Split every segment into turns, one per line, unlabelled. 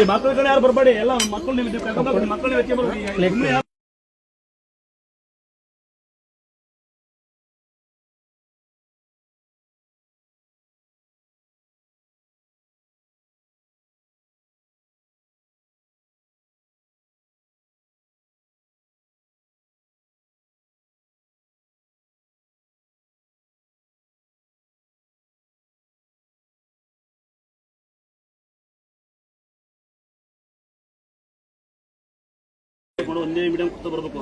ಈ ಮಕ್ಕಳ ಕಡೆ ಯಾರು ಬರಬೇಡಿ? ಎಲ್ಲ ಮಕ್ಕಳು ನೀವು ಮಕ್ಕಳನ್ನ ವ್ಯಕ್ತಿ ಬರ್ಬೇಕು. ಒಂದೇ ಮೀಡಿಯಂ ಕೂತ ಬರ್ಬೇಕು.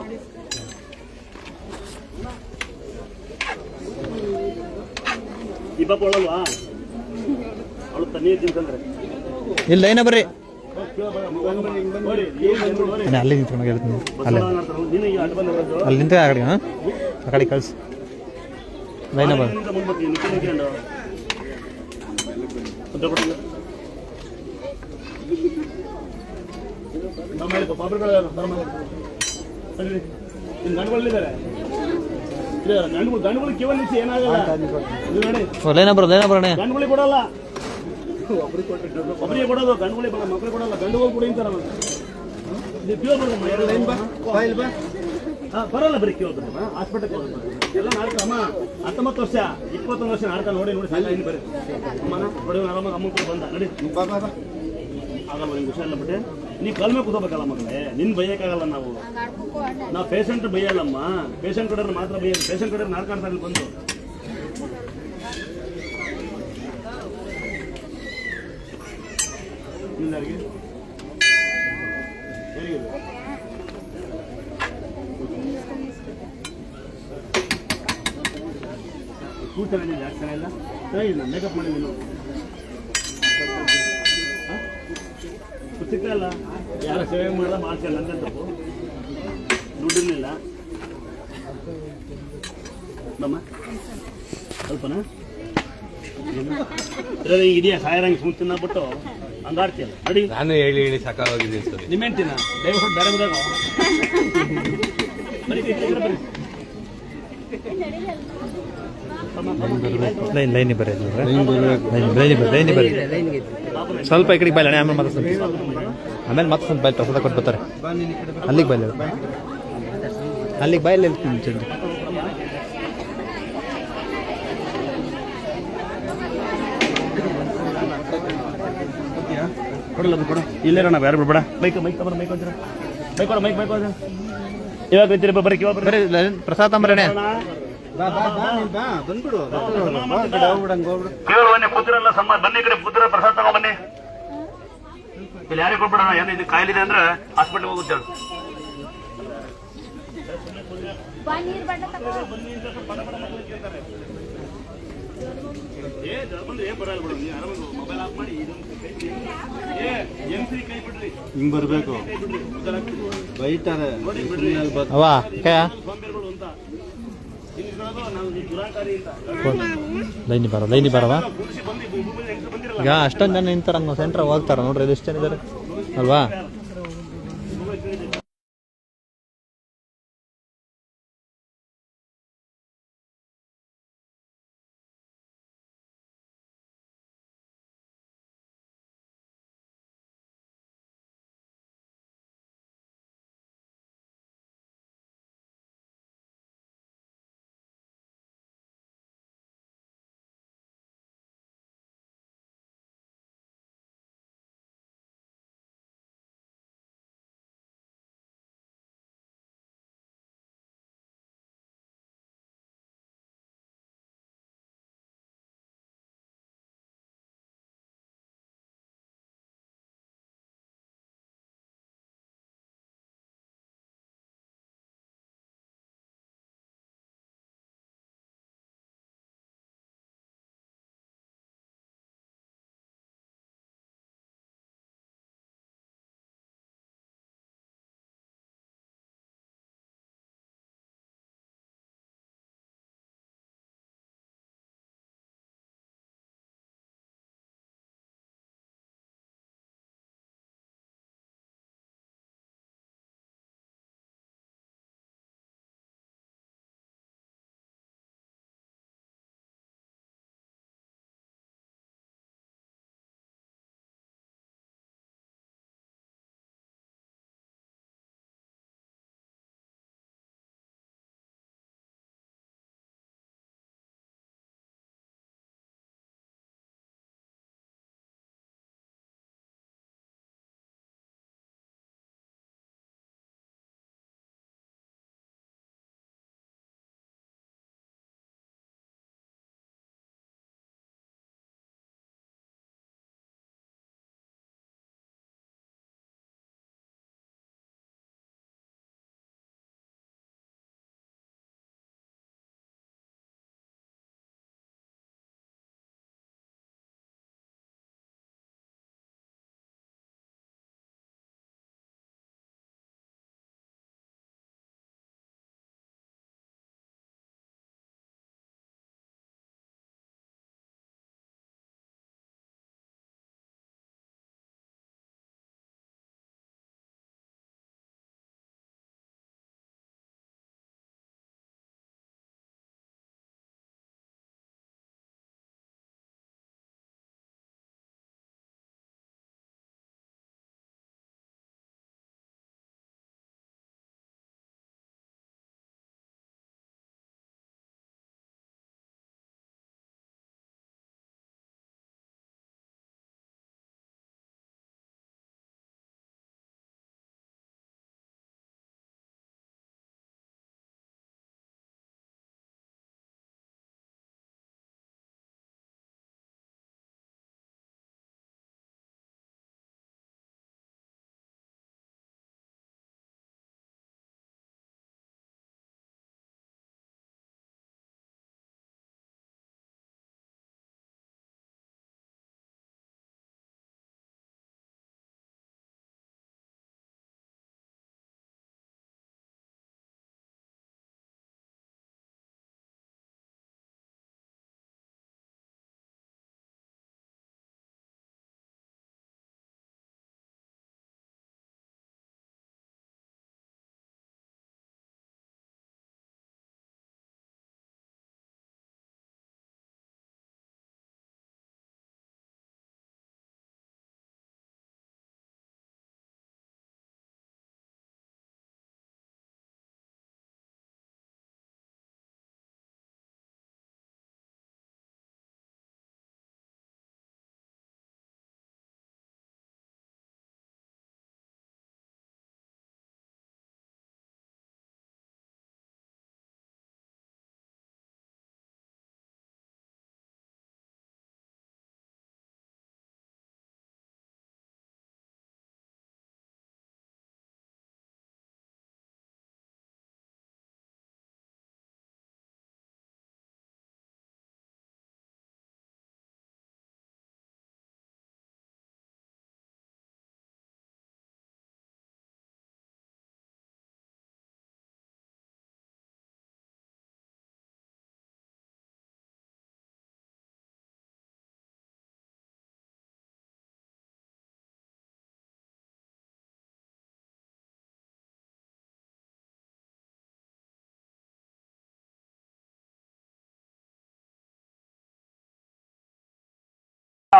ಒಳಲ್ವಾ ಅವಳು ತಣ್ಣೀರ್
ಇಲ್ಲ ಏನ ಬರ್ರಿ. ಅಲ್ಲಿ ನಿಂತ್ಕೊಂಡು ಹೇಳ್ತೀನಿ. ಅಲ್ಲೇ. ಅಲ್ಲಿ ನಿಂತ ಆ ಕಡೆ ಹಾಂ? ಆ ಕಡೆ ಕಳ್ಸಿ. ಲೈನ ಬರ್
ಅಲ್ಲಿಂದ ಮುಂದೆ
ಲೈನ ಬರೋ ಲೇನ ಬರೋಣ
ಗಂಡುಗಳಿಗೆ ಕೊಡಲ್ಲ. ಒಬ್ಬರಿಗೆ ಕೊಡೋದು ಗಂಡುಗಳಿಗೆ ಕೊಡಲ್ಲ ಮಕ್ಕಳು ಕೊಡಲ್ಲ. ಗಂಡುಗಳು ಕೊಡಿ ಅಂತಾರ ನೀವು ಕ್ಯೂ ಬರಮ್ಮ ಎರಡು ಲೈನ್ ಬಾ. ಹಾ, ಬರಲ್ಲ ಬರೀ ಕ್ಯೂ ಬರಮ್ಮ ಹಾಸ್ಪಿಟಲ್ ಎಲ್ಲ ನಾಟಕ ಅಮ್ಮ ಹತ್ತೊಂಬತ್ತು ವರ್ಷ ಇಪ್ಪತ್ತೊಂದು ವರ್ಷ ನಾಟಕ ನೋಡಿ ನೋಡಿ ಸಾಲ ಇನ್ನು ಬರೀ. ಅಮ್ಮನ ನೋಡಿ ಆರಾಮಾಗಿ ಅಮ್ಮ ಕೂಡ ಬಂದ. ನಡಿ. ಆಗಲ್ಲ ನಿಮ್ಗೆ ಹುಷಾರಿಲ್ಲ ಬಿಟ್ಟೆ. ನೀ ಕಲ್ಮೆ ಕೂತ್ಕೋಬೇಕಲ್ಲ ಮಗಳೇ? ನಿನ್ ಬೈಯಕ್ಕಾಗಲ್ಲ ನಾವು. ನಾವು ಪೇಷಂಟ್ ಬೈಯಲ್ಲಮ್ಮ. ಪೇಷಂಟ್ ಕಡೆ ಮಾತ್ರ ಬೈಯಲ್ಲ. ಪೇಷಂಟ್ ಕಡೆ ನಾಡ್ಕಾಡ್ತಾರೆ ಬಂದು. ನಿನ್ನರಿಗೆ ಹೇಗಿದೆ ಕೂತಲ್ಲ ಇಲ್ಲ ಸರಿ ಇಲ್ಲ ಮೇಕಪ್ ಮಾಡಿ ನೀನು ಸಿಕ್ಕಲ್ಲ ಯಾರ ಸೇವೆ ಮಾಡಲ್ಲ ಮಾಡ್ಸಲ್ಲ ಅಂತ ತಪ್ಪು. ದುಡ್ಡಿರ್ಲಿಲ್ಲ. ನಮ್ಮ? ಸ್ವಲ್ಪನಾ ಹಿಂಗ್ ಇದೆಯಾ? ಸಾಯರಂಗ್ ಸುಮ್ ತಿನ್ನಬಿಟ್ಟು ಹಂಗಾಡ್ತೀಯಲ್ಲ ನಡಿ.
ನಾನು ಹೇಳಿ ಹೇಳಿ
ನಿಮ್ಮ ಹೆಂಡ್ತಿನ ದಯವಿಟ್ಟು ಬೇರೆ ಬರೀ ಈ ಕಡೆ ಬರೀ ತಮ್ಮ, ತಮ್ಮ.
ಸ್ವಲ್ಪ ಈ ಕಡೆಗೆ ಬಾಯ್ಲ ಆಮೇಲೆ ಮಾತಾಡ್ತೀನಿ ಆಮೇಲೆ ಮತ್ತೆ ಬಾಯ್, ಪ್ರಸಾದ ಕೊಟ್ಟು ಬರ್ತಾರೆ. ಅಲ್ಲಿಗೆ ಬಾಯ್ಲ ಅಲ್ಲಿಗೆ ಹೇಳ್ತೀನಿ ಜಲ್ದಿ
ಕೊಡಲ್ಲ ಕೊಡ. ಇಲ್ಲೇ ಬೇರೆ ಬಿಡ್ಬೇಡ. Mike mike mike mike mike mike ಇವಾಗ ಬರ್ರಿ ಬರ್ರಿ
ಲೈನ್ ಪ್ರಸಾದ ಅಂಬರಣೆ
ಕೇವಲ ಬನ್ನಿ ಪುತ್ರಲ್ಲ ಸಮ್ಮ ಬನ್ನಿ ಕಡೆ ಪುತ್ರ ಪ್ರಸಾದ ತಗೋ ಬನ್ನಿ. ಇಲ್ಲಿ ಯಾರಿಗೆ ಕೊಡ್ಬಿಡೋಣ ಏನು ಇದು ಕಾಯಿಲಿದೆ ಅಂದ್ರೆ ಹಾಸ್ಪಿಟಲ್ ಹೋಗುತ್ತೆ ಹೇಳು.
ಹಿಂಗ್ ಬರ್ಬೇಕು. ಬೈತಾರೆ.
ಅವ ಲೈನಿ ಬರ ಲೈನಿ ಬರವ? ಈಗ ಅಷ್ಟೊಂದು ಜನ ನಿಂತಾರ ಸೆಂಟ್ರ್ ಹೋಗ್ತಾರ ನೋಡ್ರಿ ಎಷ್ಟು ಜನ ಇದ್ದಾರೆ ಅಲ್ವಾ?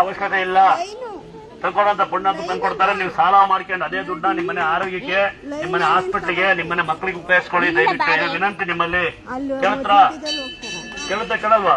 ಅವಶ್ಯಕತೆ ಇಲ್ಲ. ತಂದ್ಕೊಡಂತ ಪುಣ್ಯ ತಂದ್ಕೊಡ್ತಾರೆ. ನೀವು ಸಾಲ ಮಾಡ್ಕೊಂಡು ಅದೇ ದುಡ್ಡ ನಿಮ್ಮನೆ ಆರೋಗ್ಯಕ್ಕೆ ನಿಮ್ಮನೆ ಹಾಸ್ಪಿಟ್ಲಿಗೆ ನಿಮ್ಮನೆ ಮಕ್ಕಳಿಗೆ ಉಪಯೋಗಿಸ್ಕೊಳ್ಳಿ. ದಯವಿಟ್ಟು ವಿನಂತಿ ನಿಮ್ಮಲ್ಲಿ. ಕೇಳ್ತಾರ? ಕೇಳುತ್ತಾ ಕೇಳಲ್ವಾ?